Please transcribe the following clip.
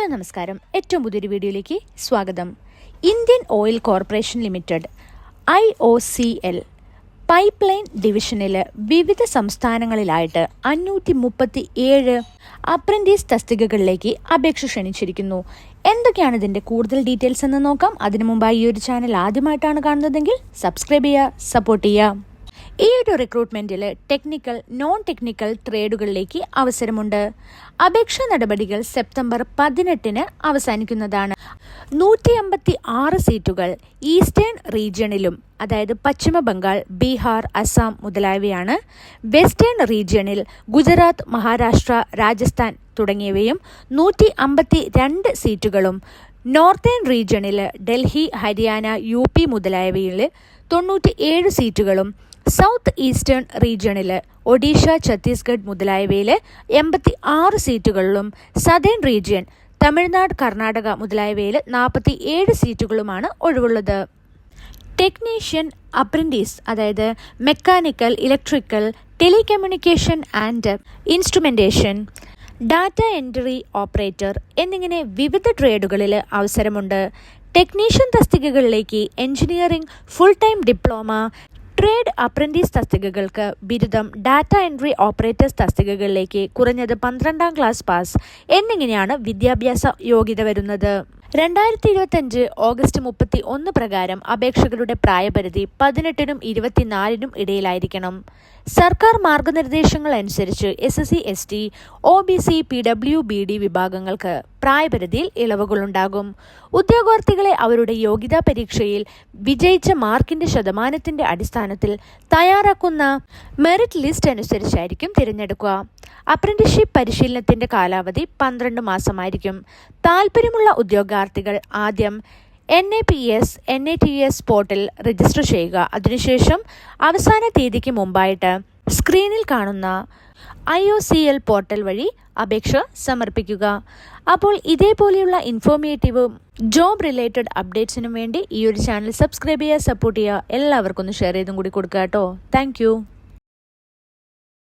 Hello നമസ്കാരം. ഏറ്റവും പുതിയൊരു വീഡിയോയിലേക്ക് സ്വാഗതം. Indian oil corporation limited I O C L pipe line ഡിവിഷനിൽ വിവിധ സംസ്ഥാനങ്ങളിലായിട്ട് അഞ്ഞൂറ്റി മുപ്പത്തി ഏഴ് അപ്രന്റീസ് തസ്തികകളിലേക്ക് അപേക്ഷ ക്ഷണിച്ചിരിക്കുന്നു. എന്തൊക്കെയാണ് ഇതിന്റെ കൂടുതൽ ഡീറ്റെയിൽസ് എന്ന് നോക്കാം. അതിനു മുമ്പായി ഈ ഒരു ചാനൽ ആദ്യമായിട്ടാണ് കാണുന്നതെങ്കിൽ സബ്സ്ക്രൈബ് ചെയ്യുക സപ്പോർട്ട് ചെയ്യുക. ഈ ഒരു റിക്രൂട്ട്മെന്റിൽ ടെക്നിക്കൽ നോൺ ടെക്നിക്കൽ ട്രേഡുകളിലേക്ക് അവസരമുണ്ട്. അപേക്ഷാ നടപടികൾ സെപ്റ്റംബർ പതിനെട്ടിന് അവസാനിക്കുന്നതാണ്. നൂറ്റി അമ്പത്തി ആറ് സീറ്റുകൾ ഈസ്റ്റേൺ റീജിയണിലും അതായത് പശ്ചിമ ബംഗാൾ ബീഹാർ അസം മുതലായവയാണ്. വെസ്റ്റേൺ റീജിയണിൽ ഗുജറാത്ത് മഹാരാഷ്ട്ര രാജസ്ഥാൻ തുടങ്ങിയവയും നൂറ്റി അമ്പത്തി രണ്ട് സീറ്റുകളും നോർത്തേൺ റീജിയണിൽ ഡൽഹി ഹരിയാന യു പി മുതലായവയിൽ തൊണ്ണൂറ്റി ഏഴ് സീറ്റുകളും സൗത്ത് ഈസ്റ്റേൺ റീജിയണിൽ ഒഡീഷ ഛത്തീസ്ഗഡ് മുതലായവയിൽ എൺപത്തി ആറ് സീറ്റുകളിലും സദേൺ റീജിയൻ തമിഴ്നാട് കർണാടക മുതലായവയിൽ നാൽപ്പത്തി ഏഴ് സീറ്റുകളുമാണ് ഒഴിവുള്ളത്. ടെക്നീഷ്യൻ അപ്രന്റീസ് അതായത് mechanical electrical telecommunication and instrumentation data entry operator എന്നിങ്ങനെ വിവിധ ട്രേഡുകളിൽ അവസരമുണ്ട്. Technician തസ്തികകളിലേക്ക് engineering full time diploma trade apprentice തസ്തികകൾക്ക് ബിരുദം ഡാറ്റ എൻട്രി ഓപ്പറേറ്റേഴ്സ് തസ്തികകളിലേക്ക് കുറഞ്ഞത് പന്ത്രണ്ടാം ക്ലാസ് പാസ്. എന്നിങ്ങനെയാണ് വിദ്യാഭ്യാസ യോഗ്യത വരുന്നത്. രണ്ടായിരത്തി ഇരുപത്തഞ്ച് ഓഗസ്റ്റ് മുപ്പത്തി ഒന്ന് പ്രകാരം അപേക്ഷകരുടെ പ്രായപരിധി പതിനെട്ടിനും ഇരുപത്തിനാലിനും ഇടയിലായിരിക്കണം. സർക്കാർ മാർഗനിർദ്ദേശങ്ങൾ അനുസരിച്ച് S S C S T O B C P W B D വിഭാഗങ്ങൾക്ക് പ്രായപരിധിയിൽ ഇളവുകളുണ്ടാകും. ഉദ്യോഗാർത്ഥികളെ അവരുടെ യോഗ്യതാ പരീക്ഷയിൽ വിജയിച്ച മാർക്കിന്റെ ശതമാനത്തിന്റെ അടിസ്ഥാനത്തിൽ തയ്യാറാക്കുന്ന മെറിറ്റ് ലിസ്റ്റ് അനുസരിച്ചായിരിക്കും തിരഞ്ഞെടുക്കുക. അപ്രന്റിഷിപ്പ് പരിശീലനത്തിന്റെ കാലാവധി പന്ത്രണ്ട് മാസമായിരിക്കും. താൽപ്പര്യമുള്ള ഉദ്യോഗാർത്ഥികൾ ആദ്യം N A P S N A T S portal register ചെയ്യുക. അതിനുശേഷം അവസാന തീയതിക്ക് മുമ്പായിട്ട് സ്ക്രീനിൽ കാണുന്ന I O C L portal വഴി അപേക്ഷ സമർപ്പിക്കുക. അപ്പോൾ ഇതേപോലെയുള്ള ഇൻഫോർമേറ്റീവും ജോബ് റിലേറ്റഡ് അപ്ഡേറ്റ്സിനും വേണ്ടി ഈ ഒരു ചാനൽ സബ്സ്ക്രൈബ് ചെയ്യുക സപ്പോർട്ട് ചെയ്യുക. എല്ലാവർക്കും ഒന്ന് ഷെയർ ചെയ്തും കൂടി കൊടുക്കുക കേട്ടോ. താങ്ക്